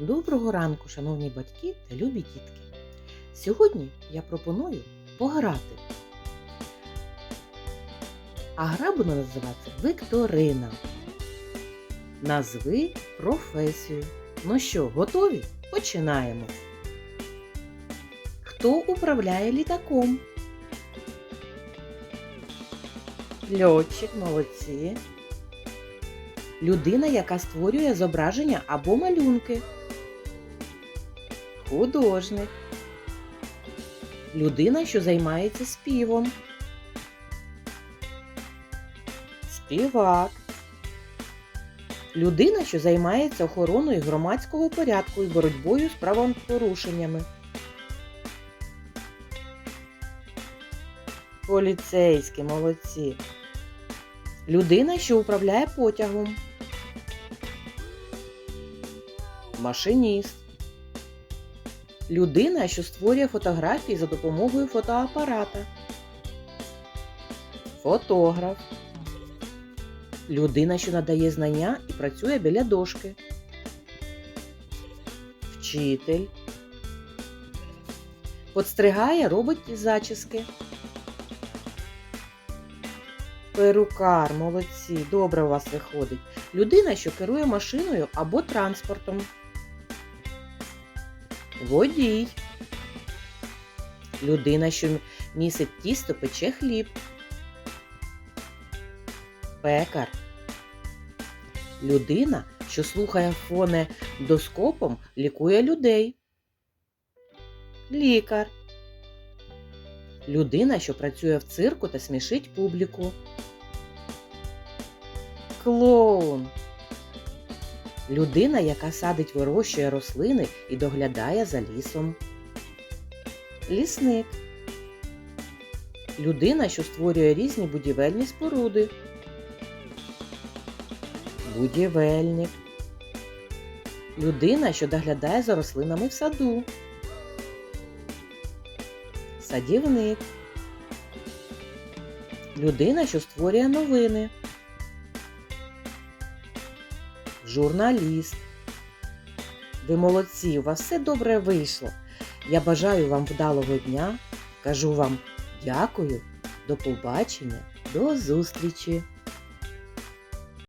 Доброго ранку, шановні батьки та любі дітки. Сьогодні я пропоную пограти. А гра буде називатися Вікторина. Назви професію. Ну що, готові? Починаємо. Хто управляє літаком? Льотчик, молодці. Людина, яка створює зображення або малюнки. Художник. Людина, що займається співом. Співак. Людина, що займається охороною громадського порядку і боротьбою з правопорушеннями. Поліцейські молодці. Людина, що управляє потягом. Машиніст. Людина, що створює фотографії за допомогою фотоапарата. Фотограф. Людина, що надає знання і працює біля дошки. Вчитель. Подстригає, робить зачіски. Перукар, молодці, добре у вас виходить. Людина, що керує машиною або транспортом. Водій. Людина, що місить тісто, пече хліб. Пекар. Людина, що слухає фонедоскопом, лікує людей. Лікар. Людина, що працює в цирку та смішить публіку. Клоун. Людина, яка садить вирощує рослини і доглядає за лісом. Лісник. Людина, що створює різні будівельні споруди. Будівельник. Людина, що доглядає за рослинами в саду. Садівник. Людина, що створює новини. Журналіст. Ви молодці, у вас все добре вийшло. Я бажаю вам вдалого дня. Кажу вам дякую, до побачення, до зустрічі!